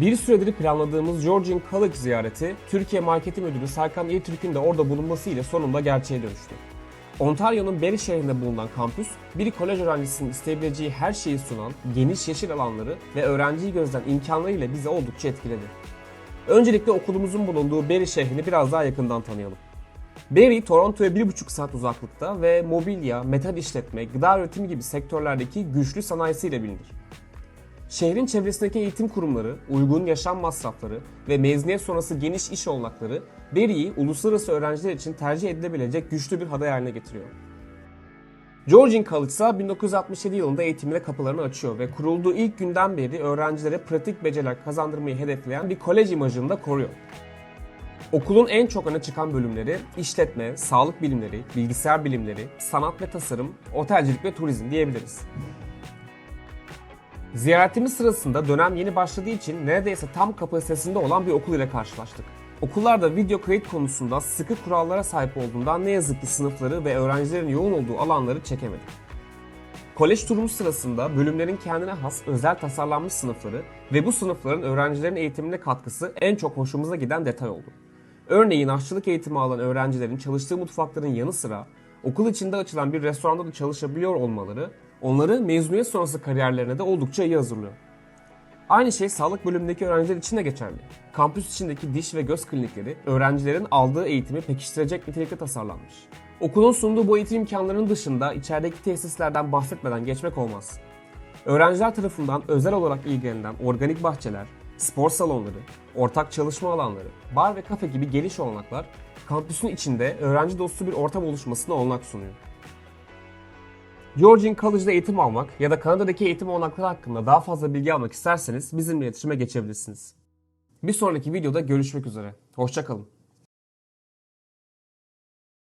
Bir süredir planladığımız Georgian College ziyareti, Türkiye Marketi Müdürü Serkan İltürk'ün de orada bulunmasıyla sonunda gerçeğe dönüştü. Ontario'nun Barrie şehrinde bulunan kampüs, bir kolej öğrencisinin isteyebileceği her şeyi sunan geniş yeşil alanları ve öğrenciyi gözden imkanlarıyla bizi oldukça etkiledi. Öncelikle okulumuzun bulunduğu Barrie şehrini biraz daha yakından tanıyalım. Barrie, Toronto'ya 1,5 saat uzaklıkta ve mobilya, metal işletme, gıda üretimi gibi sektörlerdeki güçlü sanayisiyle bilinir. Şehrin çevresindeki eğitim kurumları, uygun yaşam masrafları ve mezuniyet sonrası geniş iş olanakları Barrie'yi uluslararası öğrenciler için tercih edilebilecek güçlü bir aday haline getiriyor. Georgian College ise 1967 yılında eğitimine kapılarını açıyor ve kurulduğu ilk günden beri öğrencilere pratik beceriler kazandırmayı hedefleyen bir kolej imajını da koruyor. Okulun en çok öne çıkan bölümleri işletme, sağlık bilimleri, bilgisayar bilimleri, sanat ve tasarım, otelcilik ve turizm diyebiliriz. Ziyaretimiz sırasında dönem yeni başladığı için neredeyse tam kapasitesinde olan bir okul ile karşılaştık. Okullarda video kayıt konusunda sıkı kurallara sahip olduğundan ne yazık ki sınıfları ve öğrencilerin yoğun olduğu alanları çekemedik. Kolej turumuz sırasında bölümlerin kendine has özel tasarlanmış sınıfları ve bu sınıfların öğrencilerin eğitimine katkısı en çok hoşumuza giden detay oldu. Örneğin aşçılık eğitimi alan öğrencilerin çalıştığı mutfakların yanı sıra okul içinde açılan bir restoranda da çalışabiliyor olmaları onları mezuniyet sonrası kariyerlerine de oldukça iyi hazırlıyor. Aynı şey sağlık bölümündeki öğrenciler için de geçerli. Kampüs içindeki diş ve göz klinikleri öğrencilerin aldığı eğitimi pekiştirecek nitelikte tasarlanmış. Okulun sunduğu bu eğitim imkanlarının dışında içerideki tesislerden bahsetmeden geçmek olmaz. Öğrenciler tarafından özel olarak ilgilenilen organik bahçeler, spor salonları, ortak çalışma alanları, bar ve kafe gibi geniş olanaklar kampüsün içinde öğrenci dostu bir ortam oluşmasına olanak sunuyor. Georgian College'da eğitim almak ya da Kanada'daki eğitim olanakları hakkında daha fazla bilgi almak isterseniz bizimle iletişime geçebilirsiniz. Bir sonraki videoda görüşmek üzere. Hoşçakalın.